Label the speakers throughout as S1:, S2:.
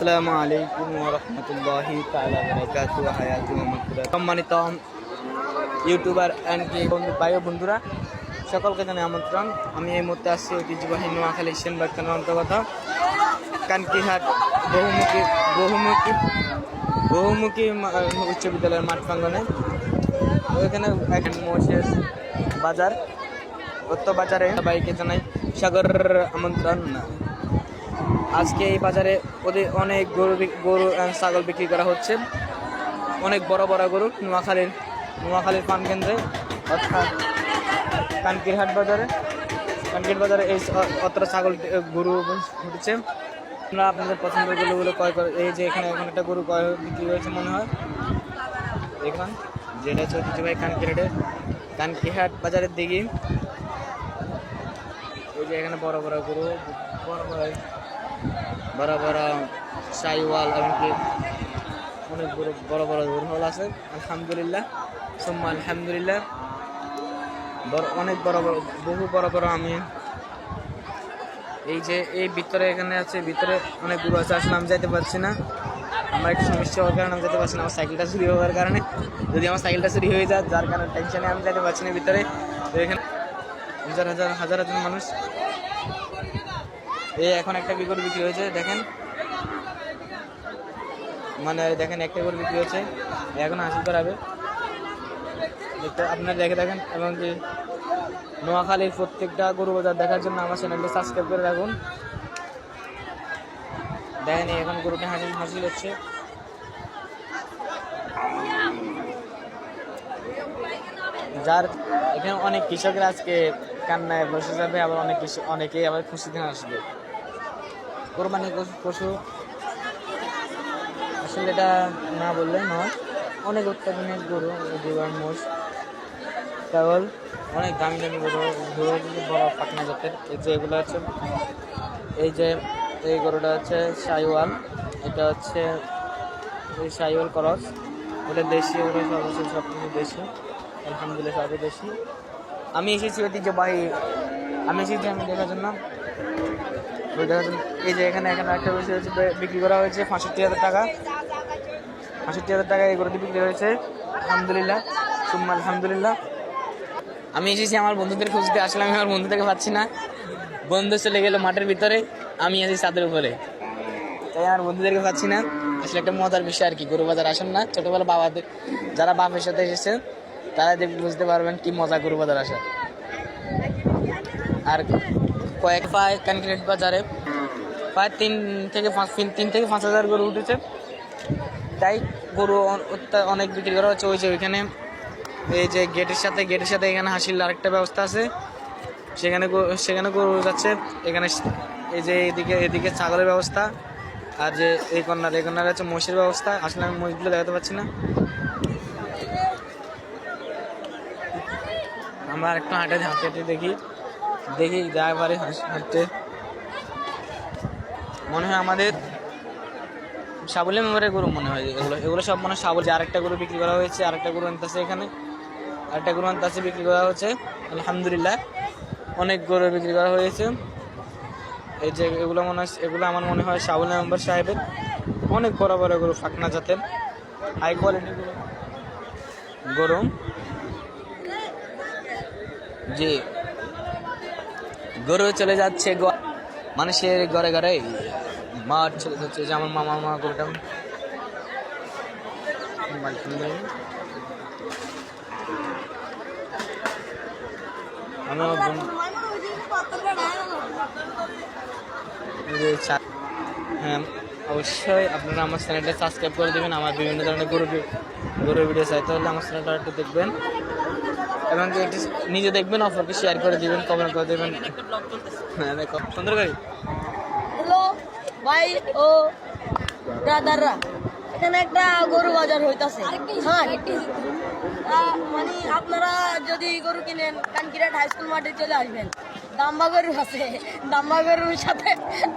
S1: আসসালামু আলাইকুম মাগফিরাত। সম্মানিত ইউটিউবার কি বন্ধু ভাই বন্ধুরা, সকলকে জানাই আমন্ত্রণ। আমি এই মুহূর্তে আসছি ঐতিহ্যবাহী নোয়াখালী সেনবাগ থানার অন্তর্গত। কানকিহাট বহুমুখী বহুমুখী বহুমুখী উচ্চ বিদ্যালয়ের মাঠ প্রাঙ্গনে ওইখানে বাজার। উত্ত বাজারে সবাইকে জানাই সাগর আমন্ত্রণ। আজকে এই বাজারে ওদের অনেক গরু গরু ছাগল বিক্রি করা হচ্ছে। অনেক বড় বড় গরু, নোয়াখালীর নোয়াখালীর পান কেন্দ্রে, অর্থাৎ কানকিরহাট বাজারে। কানকির বাজারে এই অতটা ছাগল গরু উঠেছে আপনারা আপনাদের পছন্দের গরুগুলো ক্রয় করে, এই যে এখানে এখন একটা গরু ক্রয় বিক্রি হয়েছে মনে হয়। দেখুন, যেটা হচ্ছে ঐতিহ্যবাহী কানকিরহাটের কানকিরহাট বাজারের দিকে। এই যে এখানে বড় বড় গরু, বড় বড় বড় বড় সাইওয়াল, এমনকি অনেক বড় বড় বড় গরুহল আছে। আলহামদুলিল্লাহ। সোম্মা আলহামদুলিল্লাহ। বড় অনেক বড় বড় বহু বড় বড় আমি এই যে এই ভিতরে এখানে আছে, ভিতরে অনেক গরু আছে, আসলে আমি যাইতে পারছি না। আমার একটু সমস্যা হওয়ার কারণে আমি যেতে পারছি না, আমার সাইকেলটা চুরি হওয়ার কারণে। যদি আমার সাইকেলটা চুরি হয়ে যায়, যার কারণে টেনশনে আমি যেতে পারছি না ভিতরে। এখানে হাজার হাজার হাজার হাজার মানুষ এই এখন একটা কি করে বিক্রি হয়েছে, দেখেন। মানে দেখেন একটা করে বিক্রি হয়েছে এখন হাসিল করাবে। দেখতে আপনারা দেখে দেখেন এবং কি নোয়াখালীর প্রত্যেকটা গরু বাজার দেখার জন্য আমার চ্যানেলটি সাবস্ক্রাইব করে রাখুন। দেখেন এখন গরুটা হাসিল হাসিল হচ্ছে। যার এখানে অনেক কৃষকরা আজকে কান্নায় বসে যাবে, আবার অনেক কৃষক, অনেকেই আবার খুশিতে আসবে কোরবানি পশু- আসলে এটা না বললে নয়। অনেক উৎপাদনের গরু জীবন মোষ কেবল অনেক দামি দামি গরু গরু, বড় পাটনা জাতের। এই যে এগুলো আছে, এই যে এই গরুটা হচ্ছে সাইওয়াল। এটা হচ্ছে এই সাইওয়াল করস। ওটা দেশি, ওটা সব সব কিছু দেশি। আলহামদুলিল্লাহ সবই দেশি। আমি এসেছি ঐতিহ্যবাহী আমি এসেছি, আমি দেখার জন্য। ওই দেখার জন্য। এই যে এখানে এখানে একটা বেশি হচ্ছে বে- বিক্রি করা হয়েছে পঁয়ষট্টি হাজার টাকা। পঁয়ষট্টি হাজার টাকা এই গরুটি বিক্রি হয়েছে। আলহামদুলিল্লাহ। সুম্মা, আলহামদুলিল্লাহ। আমি এসেছি, আমার বন্ধুদের খুঁজতে। আসলে আমি আমার বন্ধুদেরকে পাচ্ছি না। বন্ধু চলে গেল মাঠের ভিতরে। আমি আছি ছাদের উপরে। তাই আমার বন্ধুদেরকে পাচ্ছি না। আসলে একটা মজার বিষয় আর কি, গরু বাজার আসেন না। ছোটবেলা বাবাদের, যারা বাপের সাথে এসেছেন তারা দেখ বুঝতে পারবেন কি মজা গরু বাজার আসা। আর কয়েক পায় কানক্রিট বাজারে। প্রায় তিন থেকে পাঁচ, তিন থেকে পাঁচ হাজার গরু উঠেছে। তাই গরু অনেক বিক্রি করা হচ্ছে। ওই যে ওইখানে এই যে গেটের সাথে গেটের সাথে এখানে হাসিল আরেকটা ব্যবস্থা আছে। সেখানে সেখানে গরু যাচ্ছে। এখানে এই যে এদিকে এদিকে ছাগলের ব্যবস্থা। আর যে এই কর্নার এই কর্নার হচ্ছে মহিষের ব্যবস্থা। আসলে আমি মহিষগুলো দেখাতে পারছি না। আমরা হাঁটে হাঁটে হাঁটে দেখি। দেখি যা পারে, হাঁটতে। মনে হয় আমাদের সাবলের মেম্বারের গরু মনে হয়। এগুলো এগুলো সব মনে হয় সাবল। যে আরেকটা গরু বিক্রি করা হয়েছে, আরেকটা গরু আনতেছে এখানে। আরেকটা গরু আনতেছে, বিক্রি করা হচ্ছে। আলহামদুলিল্লাহ, অনেক গরু বিক্রি করা হয়েছে। এই যে এগুলো মনে হয়, এগুলো আমার মনে হয় সাবল মেম্বার সাহেবের অনেক বড় বড় গরু ফাঁকনা জাতের হাই কোয়ালিটি গরু গরু জি। গরু চলে যাচ্ছে মানুষের ঘরে ঘরে। মাঠ চলে যাচ্ছে যে আমার মামা মামা গরুটা হ্যাঁ অবশ্যই আপনারা আমার চ্যানেলটা সাবস্ক্রাইব করে দেবেন। আমার বিভিন্ন ধরনের গরু গরুর ভিডিও চাইতে হলে আমার চ্যানেলটা একটু দেখবেন। এবং একটু নিজে দেখবেন অপরকে শেয়ার করে দিবেন কমেন্ট করে দেবেন। হ্যাঁ দেখো। সুন্দর করে
S2: হ্যালো ভাই ও দাদাররা এখানে একটা গরু বাজার হইতাছে। হ্যাঁ। মানে আপনারা যদি গরু কিনেন কানকিরাট হাই স্কুল মাঠে চলে আসবেন। দাম্বা গরু আছে। দাম্বা গরুর সাথে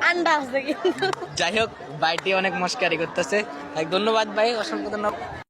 S2: আন্ডা আছে কিন্তু।
S1: যাই হোক ভাইটি অনেক মস্কারি করতেছে। এক ধন্যবাদ ভাই অসংখ্য ধন্যবাদ।